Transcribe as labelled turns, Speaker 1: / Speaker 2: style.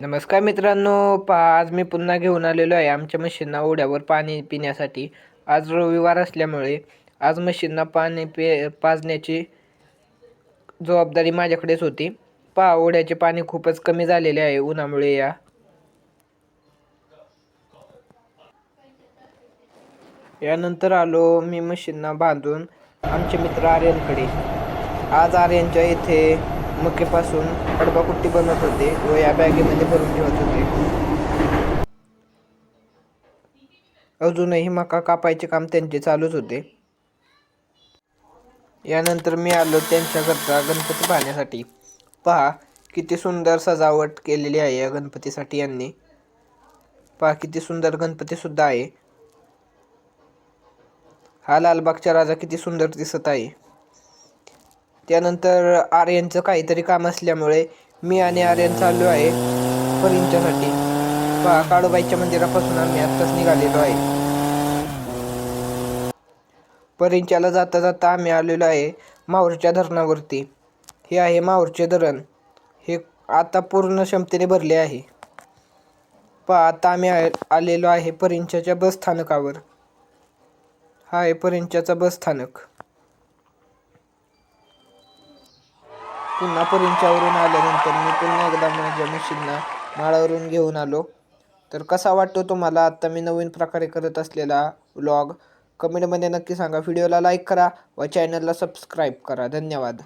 Speaker 1: नमस्कार मित्रांनो पहा आज मी पुन्हा घेऊन आलेलो आहे आमच्या म्हशींना ओढ्यावर पाणी पिण्यासाठी. आज रविवार असल्यामुळे आज म्हशींना पाणी पे पाजण्याची जबाबदारी माझ्याकडेच होती. पहा ओढ्याचे पाणी खूपच कमी झालेले आहे उन्हामुळे या. यानंतर आलो मी म्हशींना बांधून आमचे मित्र आर्यनकडे. आज आर्यनच्या इथे मक्यापासून अडबाकुट्टी बनवत होते व या बॅगेमध्ये भरून ठेवत होते. अजूनही मका कापायचे काम त्यांचे चालूच होते. यानंतर मी आलो त्यांच्याकरता गणपती पाहण्यासाठी. पहा किती सुंदर सजावट केलेली आहे या गणपतीसाठी यांनी. पहा किती सुंदर गणपती सुद्धा आहे. हा लालबागचा राजा किती सुंदर दिसत आहे. त्यानंतर आर्यनचं काहीतरी काम असल्यामुळे मी आणि आर्यन चाललो आहे परींच्यासाठी. पहा काळूबाईच्या मंदिरापासून आम्ही आत्ताच निघालेलो आहे. परिंच्याला जाता जाता आम्ही आलेलो आहे माहूरच्या धरणावरती. हे आहे माहूरचे धरण. हे आता पूर्ण क्षमतेने भरले आहे. पहा आता आम्ही आ- आलेलो आहे परिंच्याच्या बस स्थानकावर हा आहे परिंच्याचा बस पुन्हा परिंच्यावरून आल्यानंतर मी पुन्हा एकदा माझ्या मशीनला माळावरून घेऊन आलो. तर कसा वाटतो तुम्हाला? आत्ता मी नवीन प्रकारे करत असलेला व्लॉग कमेंटमध्ये नक्की सांगा. व्हिडिओला लाईक करा व चॅनलला सबस्क्राईब करा. धन्यवाद.